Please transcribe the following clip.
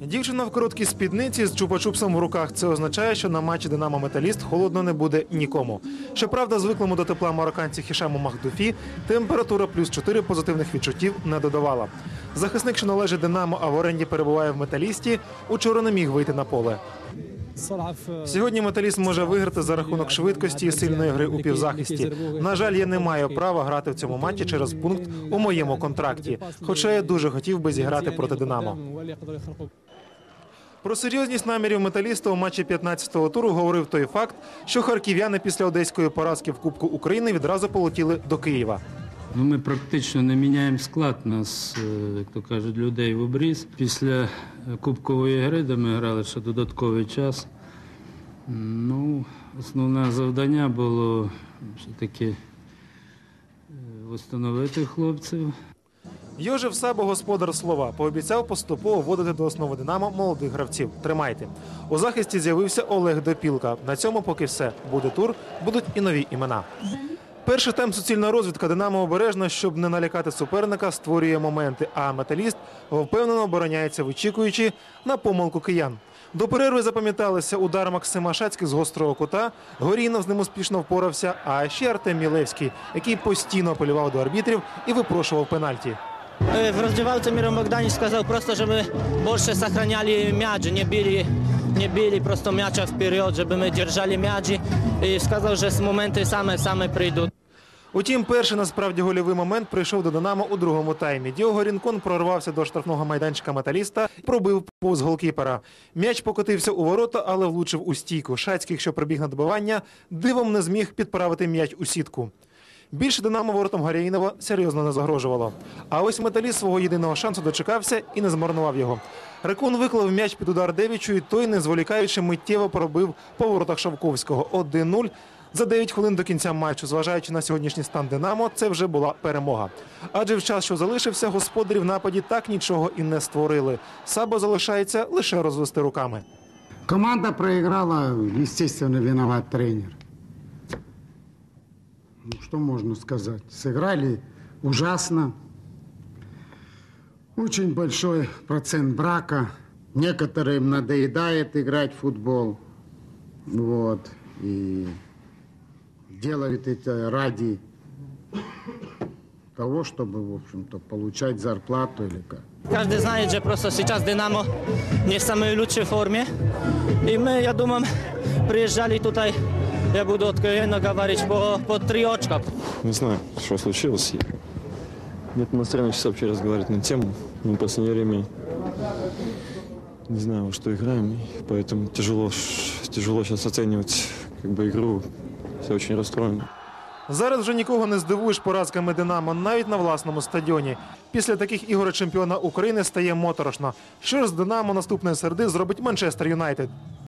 Дівчина в короткій спідниці з чупа-чупсом в руках. Це означає, що на матчі Динамо Металіст холодно не буде нікому. Щоправда, звиклому до тепла марокканці Хішему Махдуфі температура плюс 4 позитивних відчуттів не додавала. Захисник, що належить Динамо, а в оренді перебуває в металісті, учора не міг вийти на поле. Сьогодні металіст може виграти за рахунок швидкості і сильної гри у півзахисті. На жаль, я не маю права грати в цьому матчі через пункт у моєму контракті. Хоча я дуже хотів би зіграти проти Динамо. Про серйозність намірів металіста у матчі 15-го туру говорив той факт, що харків'яни після одеської поразки в Кубку України відразу полетіли до Києва. Ну, ми практично не міняємо склад. Нас, е, як то кажуть, людей в обріз. Після кубкової гри, де ми грали ще додатковий час. Ну, основне завдання було все-таки е, встановити хлопців. Йожев Сабо, господар слова, пообіцяв поступово вводити до основи Динамо молодих гравців. Тримайте. У захисті з'явився Олег Допілка. На цьому поки все. Буде тур, будуть і нові імена. Перший тайм суцільна розвідка Динамо обережно, щоб не налякати суперника, створює моменти. А металіст впевнено обороняється, вичікуючи на помилку киян. До перерви запам'яталися удар Максима Шацьких з гострого кута. Горінов з ним успішно впорався. А ще Артем Мілевський, який постійно апелював до арбітрів і випрошував пенальті. Э, В раздевалке Миро Богданич сказал просто, чтобы больше сохраняли мяч, не били, не били просто мяча вперед, чтобы мы держали мяч. И сказал, что с моменты самые-самые придут. Утім, перший насправді гольовий момент прийшов до Динамо у другому таймі. Діого Рінкон прорвався до штрафного майданчика металіста, пробив повз голкіпера. М'яч покотився у ворота, але влучив у стійку. Шацький, що прибіг на добивання, дивом не зміг підправити м'яч у сітку. Більше Динамо воротом Гаряїнова серйозно не загрожувало. А ось металіст свого єдиного шансу дочекався і не змарнував його. Рекун виклав м'яч під удар Девічу, і той, не зволікаючи, миттєво пробив по воротах Шавковського 1-0. За 9 хвилин до кінця матчу, зважаючи на сьогоднішній стан Динамо, це вже була перемога. Адже в час, що залишився, господарі в нападі так нічого і не створили. Сабо залишається лише розвести руками. Команда проиграла, естественно, виноват тренер. Ну, что можно сказать? Сыграли ужасно. Очень большой процент брака. Некоторым надоедает играть в футбол. Вот. И делают это ради того, чтобы, в общем-то, получать зарплату или как. Каждый знает, что просто сейчас Динамо не в самой лучшей форме. И мы, я думаю, приезжали туда, я буду откровенно говорить, по, по три очка. Не знаю, что случилось. Нет настроения сейчас вообще разговаривать на тему. Мы в последнее время не знаю, во что играем, и поэтому тяжело, ш- тяжело сейчас оценивать как бы игру. Все очень расстроено. Зараз вже нікого не здивуєш поразками Динамо навіть на власному стадіоні. Після таких ігор чемпіона України стає моторошно. Що ж з Динамо наступної середи зробить Манчестер Юнайтед?